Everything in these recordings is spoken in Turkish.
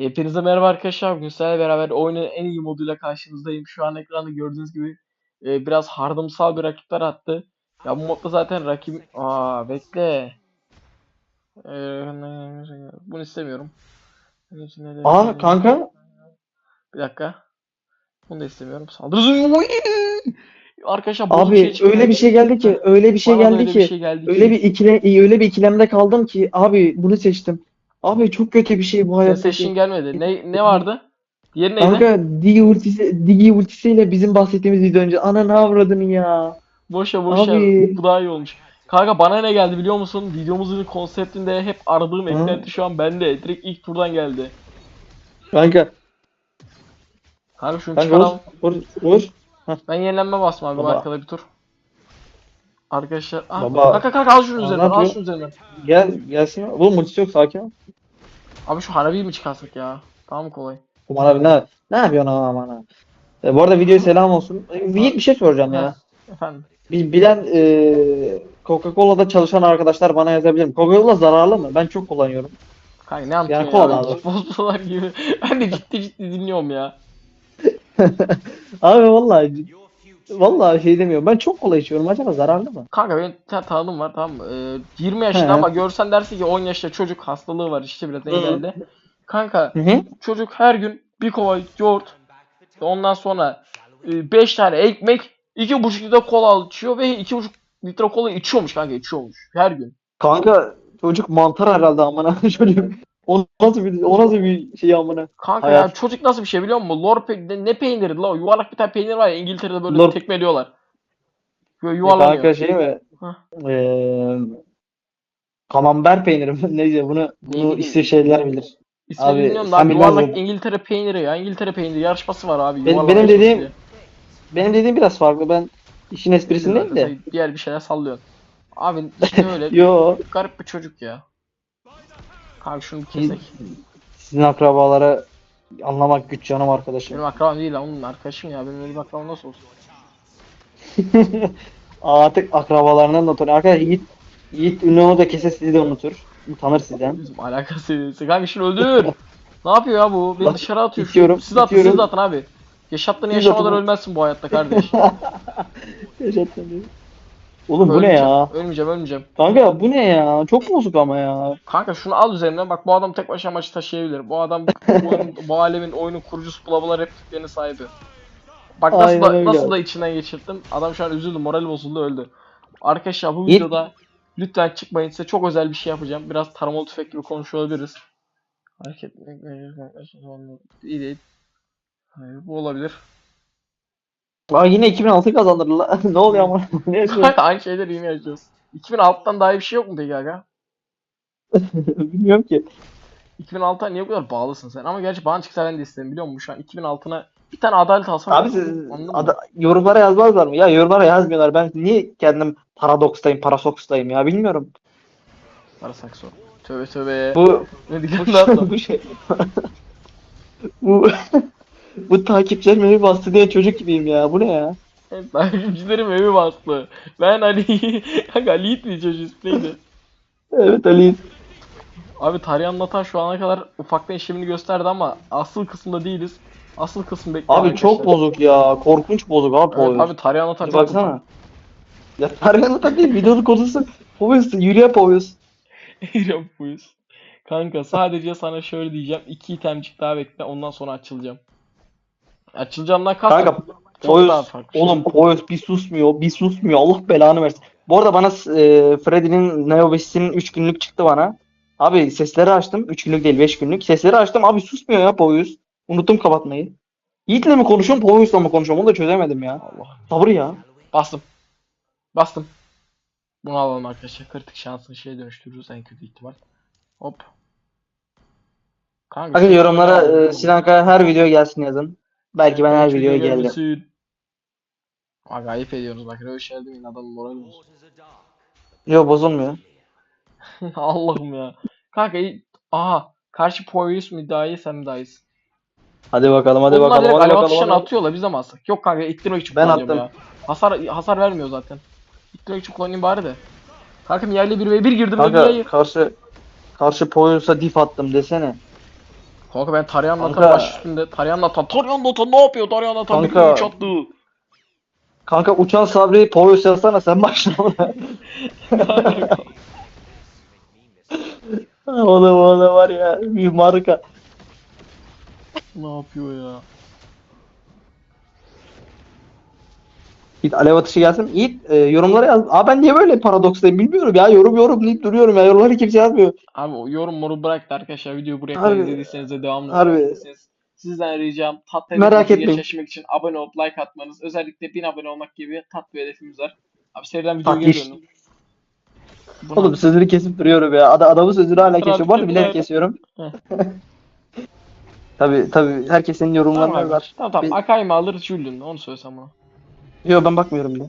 Hepinize merhaba arkadaşlar. Bugün sizlerle beraber oyunun en iyi moduyla karşınızdayım. Şu an ekranda gördüğünüz gibi e, biraz hardımsal bir rakipler attı. Ya bu modda zaten rakip... Aa bekle. E, bunu istemiyorum. Aa kanka Bir dakika. Bunu da istemiyorum. Saldırı. Arkadaşlar abi şey öyle bir şey geldi ki öyle bir şey Bana geldi öyle ki şey geldi öyle ki. bir ikile öyle bir ikilemde kaldım ki abi bunu seçtim. Abi çok kötü bir şey bu hayatta. seçtiğin gelmedi. Ne ne vardı? Diğeri neydi? Kanka Digi ultisi Digi ultisiyle bizim bahsettiğimiz video önce ana ne avradın ya. Boşa boşa. Abi. Bu daha iyi olmuş. Kanka bana ne geldi biliyor musun? Videomuzun konseptinde hep aradığım Hı. eklenti şu an bende. Direkt ilk turdan geldi. Kanka Kanka şunu kanka çıkaralım. vur vur vur. Ben yenilenme basma abi Baba. arkada bir tur. Arkadaşlar. Ah, Baba. Kanka kanka al şunu üzerinden. Al şunu üzerinden. Gel gelsin. Oğlum ultisi yok sakin ol. Abi şu Hanabi'yi mi çıkarsak ya? Tamam mı kolay? Aman abi ne ne yapıyorsun aman ha. E, bu arada videoya selam olsun. E, bir şey soracağım ya. Efendim. Bil- Bilen e, Coca-Cola'da çalışan arkadaşlar bana yazabilir mi? Coca-Cola zararlı mı? Ben çok kullanıyorum. Kanka ne anlatıyorsun kola ya? abi. Futbolcular gibi. Ben de ciddi ciddi dinliyorum ya. Abi vallahi vallahi şey demiyorum. Ben çok kola içiyorum. Acaba zararlı mı? Kanka benim bir tane tanıdığım var tamam mı? Ee, 20 yaşında He. ama görsen dersin ki 10 yaşında çocuk hastalığı var işte biraz engelli. Kanka Hı hı. çocuk her gün bir kova yoğurt ondan sonra 5 tane ekmek 2,5 litre kola içiyor ve 2,5 litre kola içiyormuş kanka içiyormuş her gün. Kanka çocuk mantar herhalde amına çocuk. O nasıl bir o nasıl bir şey amına? Kanka Hayat. ya çocuk nasıl bir şey biliyor musun? Lor pe ne, ne peyniri la o yuvarlak bir tane peynir var ya İngiltere'de böyle Lor- tekmeliyorlar. Böyle E, yuvarlanıyor. Kanka şey mi? Hah. Eee Kamember peyniri mi? Neyse bunu bunu şeyler bilir. İsmini Abi, bilmiyorum da abi, bilmez yuvarlak misin? İngiltere peyniri ya. İngiltere peyniri yarışması var abi. Benim- benim dediğim- diye. Benim dediğim biraz farklı. Ben işin esprisindeyim de. Diğer bir şeyler sallıyorsun. Abi işte öyle Yo. garip bir çocuk ya. Şunu bir kesek. Sizin akrabalara anlamak güç canım arkadaşım. Benim akrabam değil lan onun arkadaşım ya. Benim öyle bir akrabam nasıl olsun? Artık akrabalarından da utanıyor. Arkadaşlar Yiğit, Yiğit ünlü da kese sizi de unutur. Utanır sizden. Bizim alakası seviyesi. Kanka şunu öldür. ne yapıyor ya bu? Beni dışarı atıyor. şu- itiyorum, Siz atın itiyorum. siz atın abi. Yaşattığını yaşamadan atın. ölmezsin bu hayatta kardeş. Oğlum bu ne Ölmeyeceğim, ya? Ölmeyeceğim ölmeyeceğim. Kanka bu ne ya? Çok bozuk ama ya. Kanka şunu al üzerinden bak bu adam tek başına maçı taşıyabilir. Bu adam bu, bu alemin oyunun kurucusu bulabalar repliklerinin sahibi. Bak nasıl Aynen da, öyle. nasıl da içinden geçirdim. Adam şu an üzüldü, morali bozuldu, öldü. Arkadaşlar bu İyi. videoda lütfen çıkmayın. Size çok özel bir şey yapacağım. Biraz taramalı tüfek gibi konuşuyor olabiliriz. Hareket iyi değil. Hayır, bu olabilir. Aa yine 2006 kazandırdı la. ne oluyor ama? ne yapıyor? Kanka aynı şeyleri yine yaşıyoruz. 2006'dan daha iyi bir şey yok mu peki aga? Bilmiyorum ki. 2006'a niye bu kadar bağlısın sen? Ama gerçi bana çıksa ben de isterim biliyor musun? Şu an 2006'na bir tane adalet alsam. Abi siz ada- yorumlara yazmazlar mı? Ya yorumlara yazmıyorlar. Ben niye kendim paradokstayım, parasoksdayım ya bilmiyorum. Para sakso. Tövbe tövbe. Bu Ne diyeceğim lan? bu şey. bu bu takipçilerim evi bastı diye çocuk gibiyim ya. Bu ne ya? Takipçilerim evi bastı. Ben Ali... Kanka Ali ismi neydi? Evet Ali. Abi Tarih Anlatan şu ana kadar ufaktan işlemini gösterdi ama asıl kısımda değiliz. Asıl kısım bekliyor Abi çok bozuk ya. Korkunç bozuk abi. Evet, abi Tarih Anlatan çok baksana. Ya Tarkan'ın da değil. Videonun konusu Povyus. Yürüye Povyus. Yok buyuz. Kanka sadece sana şöyle diyeceğim. iki itemcik daha bekle ondan sonra açılacağım. Açılacağımdan kastım. Kanka şey. Oğlum Povyus bir susmuyor. Bir susmuyor. Allah belanı versin. Bu arada bana e, Freddy'nin Neobesis'inin 3 günlük çıktı bana. Abi sesleri açtım. 3 günlük değil 5 günlük. Sesleri açtım. Abi susmuyor ya Povyus. Unuttum kapatmayı. Yiğit'le mi konuşuyorum Povyus'la mı konuşuyorum onu da çözemedim ya. Allah. Sabır ya. Bastım. Bastım. Bunu alalım arkadaşlar. Kritik şansını şeye dönüştürürüz en kötü ihtimal. Hop. Kanka, Bakın şu- yorumlara e, Sinan Kaya her video gelsin yazın. Belki ben her videoya. Aga ayıp ediyorsunuz bak şeyler demeyin adamın morali bozulur. Yok bozulmuyor. Allah'ım ya. Kanka aha karşı Poyuz mu iyi sen mi iyisin? Hadi bakalım hadi Onlar bakalım direkt bakalım. atışlarını hadi. atıyorlar biz de mi atsak? Yok kanka ittirmek için Ben attım. ya. Hasar hasar vermiyor zaten. İttirmek için kullanayım bari de. Kankam yerle 1 ve 1 girdim Kanka bir karşı karşı Poyuz'a dif attım desene. Kanka ben Tarayan Natan Kanka- baş üstünde. Tarayan Natan. Tarayan Natan ne yapıyor? Tarayan Natan bir Kanka- üç attı. Kanka uçan Sabri Poyos yazsana sen başlama. o da o da var ya bir marka. ne yapıyor ya? Yiğit alev atışı gelsin. Yiğit e, yorumlara yaz. Aa ben niye böyle paradokstayım bilmiyorum ya. Yorum yorum deyip duruyorum ya. Yorumları kimse yazmıyor. Abi o yorum moru bıraktı arkadaşlar. Videoyu buraya kadar izlediyseniz de devamlı harbi. Sizden ricam tatlı Merak etmeyin. için abone olup like atmanız. Özellikle 1000 abone olmak gibi tatlı bir hedefimiz var. Abi seriden videoya geri iş- döndüm. Bu Oğlum sözünü kesip duruyorum ya. Ad adamın sözünü hala kesiyorum. Bu arada bilerek kesiyorum. Tabi tabi herkesin Tamam yorumlarına abi. var. Tamam tamam. Bir- Akay mı alır Julian onu söylesem bana. Yok ben bakmıyorum bile.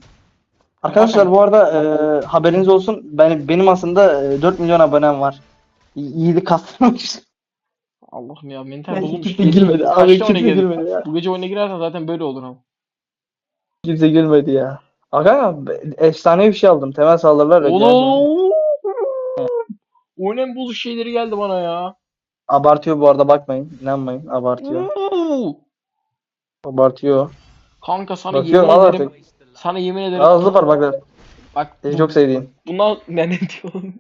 Arkadaşlar bu arada e, haberiniz olsun. Ben benim aslında e, 4 milyon abonem var. İ- İyilik kastırmış. Allah'ım ya mental Yani bozulmuş. kimse gülmedi. Kaçta Abi oyuna kimse girdik? gülmedi ya. Bu gece oyuna girersen zaten böyle olur ama. Kimse gülmedi ya. Aga efsane bir şey aldım. Temel saldırılar. ve geldi. Oğlum. Oyunun bozuk şeyleri geldi bana ya. Abartıyor bu arada bakmayın. İnanmayın. Abartıyor. Oo. Abartıyor. Kanka sana Bakıyorum yemin al ederim. artık. Sana yemin ederim. Aa, hızlı var bak. Seni bu- çok sevdiğim. bundan ne ne diyorsun?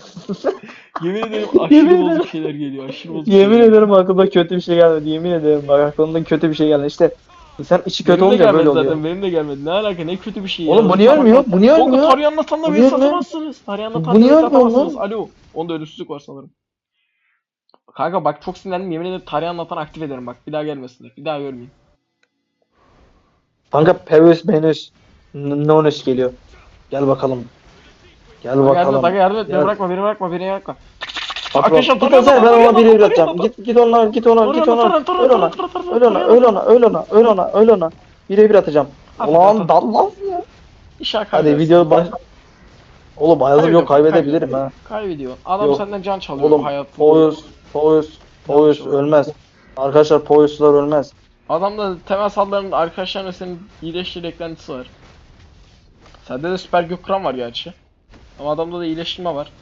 yemin ederim aşırı Yemin bozuk ederim. şeyler geliyor. Aşırı bozuk Yemin şeyler. ederim aklıma kötü bir şey gelmedi. Yemin ederim bak aklımdan kötü bir şey geldi. İşte insan içi kötü Benim de olunca gelmedi böyle oluyor. zaten. Benim de gelmedi. Ne alaka? Ne kötü bir şey. Oğlum bu niye Tamam, ölmüyor? tamam. Bu niye Kanka ölmüyor? Da Bu beni niye ölmüyor? satamazsınız. Tarayan'la Bu da niye beni ölmüyor satamazsınız. lan? Alo. Onda ölümsüzlük var sanırım. Kanka bak çok sinirlendim. Yemin ederim Tarayan'la tam aktif ederim bak. Bir daha gelmesinler. Bir daha görmeyeyim. Kanka Peves Menüs Nones geliyor. Gel bakalım. Gel Bak yardım et. bakalım. Bak yardım et. Beni Gel. bırakma. Beni bırakma. Beni bırakma. Arkadaşlar, bak, git sen ben ona biri Tarayan'la- bırakacağım. Git git ona git ona git Tarayan'la- ona. Öl ona. Öl ona öl ona öl ona öl ona öl ona. Bire bir atacağım. At, Ulan at, dal lan ya. İnşallah Hadi video baş. Oğlum ayazım yok kaybedebilirim ha. Kaybediyor. Adam Yok. senden can çalıyor Oğlum hayatında. Poyuz Poyuz Poyuz ölmez. Arkadaşlar Poyuzlar ölmez. Adamda temel saldırının arkadaşlarına senin iyileştiği eklentisi var. Sende de süper gökkıran var gerçi. Ama adamda da iyileştirme var.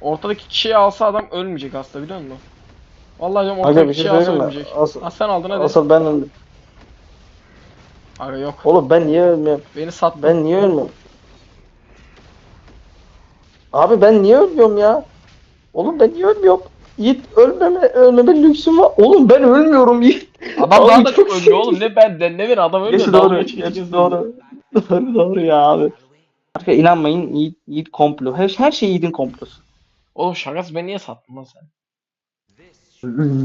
Ortadaki kişiyi alsa adam ölmeyecek aslında biliyor musun? Vallahi diyorum Aga ortadaki bir şey kişiyi alsa söyleyeyim mi? ölmeyecek. Asıl, Ha sen aldın hadi. asıl ben. Aga yok. Oğlum ben niye ölmüyorum? Beni sattın. Ben niye ölmüyorum? Abi ben niye ölmüyorum ya? Oğlum ben niye ölmüyorum? Yiğit ölmeme, ölmeme lüksüm var. Oğlum ben ölmüyorum Yiğit. Adam daha da çok çok ölüyor oğlum. Ne ben de ne bir adam ölmüyor. Dalga doğru. geziyor. doğru. Doğru doğru ya abi. Arkadaşlar inanmayın Yiğit, Yiğit komplo. Her, her şey Yiğit'in komplosu. Oğlum şakası beni niye sattın lan sen?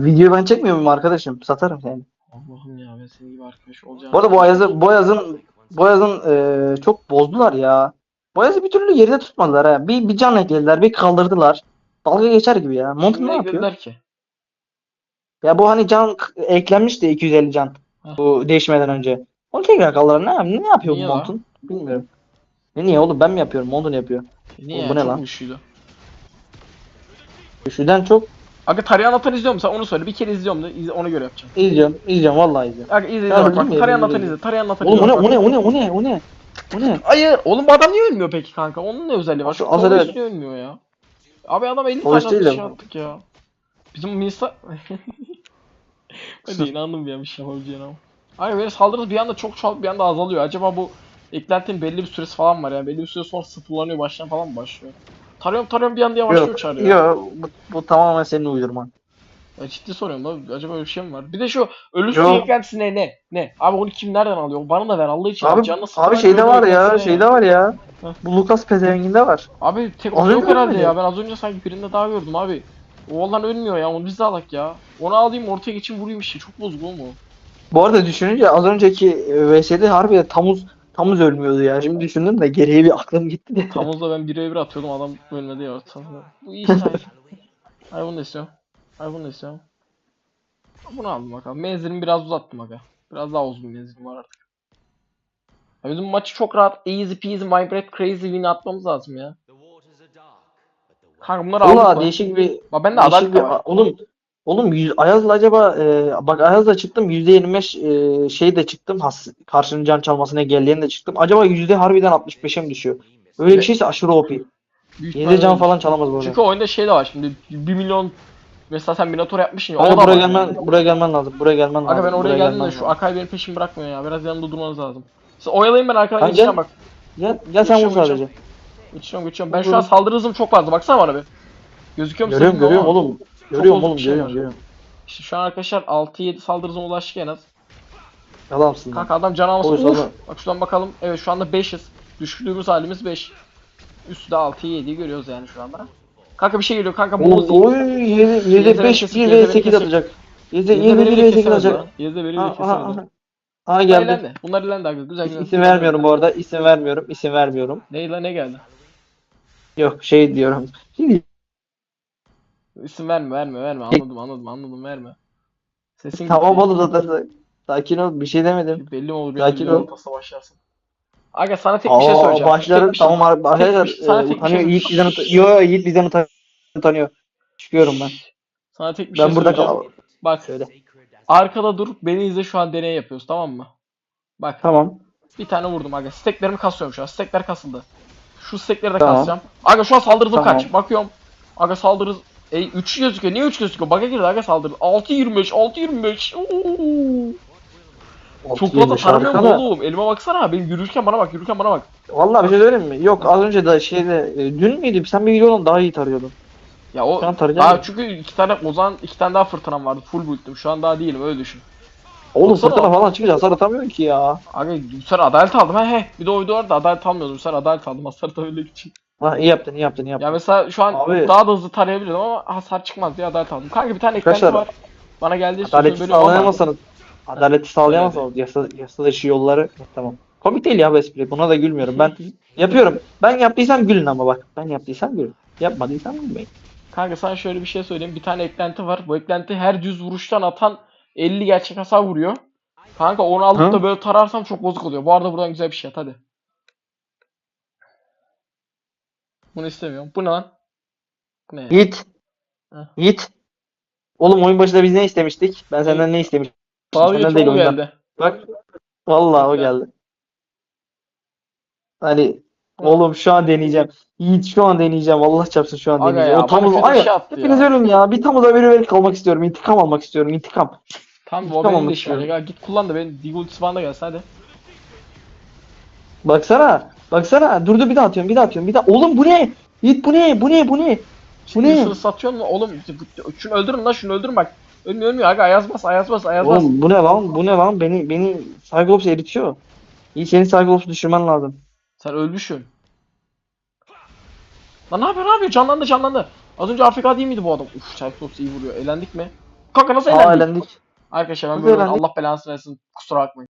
Videoyu ben çekmiyor muyum arkadaşım? Satarım seni. Allah'ım ya ben senin gibi arkadaş olacağım. Bu arada Ayaz'ın, bu Ayaz'ın eee, çok bozdular ya. Bu Ayaz'ı bir türlü yerinde tutmadılar ha. Bir, bir can eklediler, bir kaldırdılar. Dalga geçer gibi ya. Montun ne ne yapıyor? ki? Ya bu hani can eklenmişti 250 can. Heh. Bu değişmeden önce. Onu tekrar kaldırır. Ne, ne yapıyor Niye bu? Montun? Bilmiyorum. Ne niye oğlum ben mi yapıyorum? Montun yapıyor. Niye Oğlum ya? bu ne Çok lan? güçlüydü. Şuradan çok Aga Tarayan Atan izliyor musun? Sen onu söyle. Bir kere izliyorum da iz- ona göre yapacağım. izliyorum. izliyorum vallahi izliyorum. Aga izle izle Ya bak Tarayan öldüm, Atan izle. Tarayan Atan Oğlum o ne o ne o ne o ne o ne? O ne? Hayır. Oğlum bu adam niye ölmüyor peki kanka? Onun ne özelliği var? Şu Şu az niye ölmüyor ya? Abi adam 50 Hoş tane atış ama. attık ya. Bizim Minsta... Hadi inandım bir an bir şey yapabileceğine ama. Abi böyle saldırımız bir anda çok çoğalıp bir anda azalıyor. Acaba bu eklentinin belli bir süresi falan var yani. Belli bir süre sonra sıfırlanıyor baştan falan mı başlıyor? Tarıyorum tarıyorum bir anda yavaşlıyor Yok, çağırıyor. yok bu, bu tamamen senin uydurman. Ya ciddi soruyorum abi. Acaba öyle bir şey mi var? Bir de şu ölü Yok. su eklentisi ne ne? Ne? Abi onu kim nereden alıyor? Bana da ver Allah için. Abi, Canını abi şeyde ölü var ya, eklentisi ne şeyde var ya. Heh. Bu Lucas Pezeveng'inde var. Abi tek Az o önce yok herhalde ya. Ben az önce sanki birinde daha gördüm abi. O olan ölmüyor ya. Onu biz de alak ya. Onu alayım ortaya geçeyim vurayım işte. Çok bozuk oğlum o. Bu arada düşününce az önceki e, VS'de harbiden Tamuz Tamuz ölmüyordu ya. Şimdi düşündüm de geriye bir aklım gitti de. Tamuz'da ben 1'e 1 atıyordum adam ölmedi ya. Bu iyi say. Ay bunu da istiyorum. Ay bunu istiyorum. Bunu aldım bakalım. Menzilimi biraz uzattım aga. Biraz daha uzun menzilim var artık. Ya bizim maçı çok rahat easy peasy vibrate crazy win atmamız lazım ya. Kanka bunları aldık Valla değişik bir Bak ben de adalet bir var. oğlum oğlum yüz, Ayaz'la acaba e, bak Ayaz'la çıktım %25 e, şey de çıktım has, karşının can çalmasını engelleyen de çıktım. Acaba yüzde harbiden 65'e mi düşüyor? Öyle bir şeyse aşırı OP. Büyük 7 can falan çalamaz bu arada. Çünkü oyunda şey de var şimdi 1 milyon Mesela sen Minotaur yapmışsın ya. Da buraya var. gelmen, buraya gelmen lazım. Buraya gelmen lazım. Aga ben oraya buraya geldim gelmen de şu lazım. Akay benim peşimi bırakmıyor ya. Biraz yanımda durmanız lazım. Siz oyalayın ben arkadan Kanka geçeceğim bak. Gel, gel sen vur Geçiyorum, sadece. Geçiyorum geçiyorum. Ben şu an saldırı hızım çok fazla. Baksana bana bir. Gözüküyor mu? Görüyorum senin görüyorum ama? oğlum. Görüyorum oğlum şey görüyorum var. görüyorum. İşte şu an arkadaşlar 6-7 saldırı hızıma ulaştık en az. Adamsın lan. Kanka adam can almasın. Olur, Uf! Bak şuradan bakalım. Evet şu anda 5'iz. Düştüğümüz halimiz 5. Üstü de 6'yı 7'yi görüyoruz yani şu anda. Kanka bir şey geliyor kanka. Oğlum oy 7 7 Yedi 5 kesik, 1 yedi ve beni 8 kesik. atacak. 7 Yezde 7 beni 1 de ve 8 kesemedi atacak. Yezde beni ha kesemedi. ha. Bunlar geldi. Bunlar ilendi abi. Güzel güzel. İsim vermiyorum bu arada. İsim vermiyorum. İsim vermiyorum. Ne lan ne geldi? Yok şey diyorum. İsim verme verme verme. Anladım anladım anladım verme. Sesin Tamam gitti. oğlum zaten. Sakin ol bir şey demedim. Belli mi olur Sakin anda ol. pasta başlarsın. Aga sana tek bir şey Aa söyleyeceğim. başlarım Tek şey- tamam abi arkadaşlar sana e, tek utanıyor şey- Yiğit bizden utanıyor. Yo yo Yiğit bizden utan- utanıyor. Çıkıyorum ben. Sana tek bir şey Ben burada söyleyeceğim. kal. Bak Söyle. arkada dur beni izle şu an deney yapıyoruz tamam mı? Bak Tamam. bir tane vurdum aga. Steklerimi kasıyorum şu an. Stekler kasıldı. Şu stekleri de Tamam. kasacağım. Aga şu an saldırdım Tamam. kaç. Bakıyorum. Aga saldırı e 3 gözüküyor. Niye 3 gözüküyor? Bug'a girdi aga saldırı. 6 25 6 25. Oo. Fazla taramıyor mu oğlum? Elime baksana. Benim yürürken bana bak. Yürürken bana bak. Vallahi bir şey söyleyeyim mi? Yok az önce de şeyde e, dün müydü? Sen bir videodan daha iyi tarıyordun. Ya o Şu an tarayacağım. Aa, çünkü iki tane o zaman iki tane daha fırtınam vardı. Full build'dim. Şu an daha değilim öyle düşün. Oğlum Baksana. fırtına falan çıkınca hasar atamıyorsun ki ya. Aga bu sefer adalet aldım. He he. Bir de o videolarda adalet almıyordum. Bu sefer adalet aldım. Hasar atabilmek için. Ha iyi yaptın iyi yaptın iyi yaptın. Ya mesela şu an Abi. daha da hızlı tarayabilirdim ama hasar çıkmaz diye adalet aldım. Kanka bir tane eklenti var. Bana geldiği Adaleti sözünü bölüyorum ama sağlayamazsanız Adaleti sağlayamazsanız yasa, yasa dışı yolları tamam. Komik değil ya bu espri. Buna da gülmüyorum. Ben yapıyorum. Ben yaptıysam gülün ama bak. Ben yaptıysam gülün. Yapmadıysam gülmeyin. Kanka sana şöyle bir şey söyleyeyim. Bir tane eklenti var. Bu eklenti her düz vuruştan atan 50 gerçek hasar vuruyor. Kanka onu alıp da böyle tararsam çok bozuk oluyor. Bu arada buradan güzel bir şey at hadi. Bunu istemiyorum. Bu ne lan? Bu ne? Yiğit. Heh. Yiğit. Oğlum oyun başında biz ne istemiştik? Ben senden ne istemiştim? Geçme değil geldi. Bak. Vallahi o geldi. Hani oğlum şu an deneyeceğim. Yiğit şu an deneyeceğim. Allah çarpsın şu an Aga deneyeceğim. ya, o tam Ay, bir şey hepiniz ya. ölün ya. Bir tam da bir verip kalmak istiyorum. İntikam almak istiyorum. İntikam. Tamam bu benim de şöyle. yarayacak. Git kullan da benim Deagle ultisi bana da gelsin hadi. Baksana. Baksana. Durdu bir daha atıyorum. Bir daha atıyorum. Bir daha. Oğlum bu ne? Yiğit bu ne? Bu ne? Bu ne? Bu ne? Yusuf'u satıyorsun mu? Oğlum şunu öldürün lan şunu öldürün bak. Ölmüyor ölmüyor aga ayaz bas ayaz bas ayaz bas. Oğlum bu ne lan? Bu ne lan? Beni beni Cyclops eritiyor. İyi senin Cyclops'u düşürmen lazım. Sen ölmüşsün. Lan ne yapıyor ne yapıyor canlandı canlandı. Az önce Afrika değil miydi bu adam? Uf Cyclops iyi vuruyor. Eğlendik mi? Kanka nasıl Aa eğlendik? elendik. Arkadaşlar ben böyle? Allah belasını versin kusura bakmayın.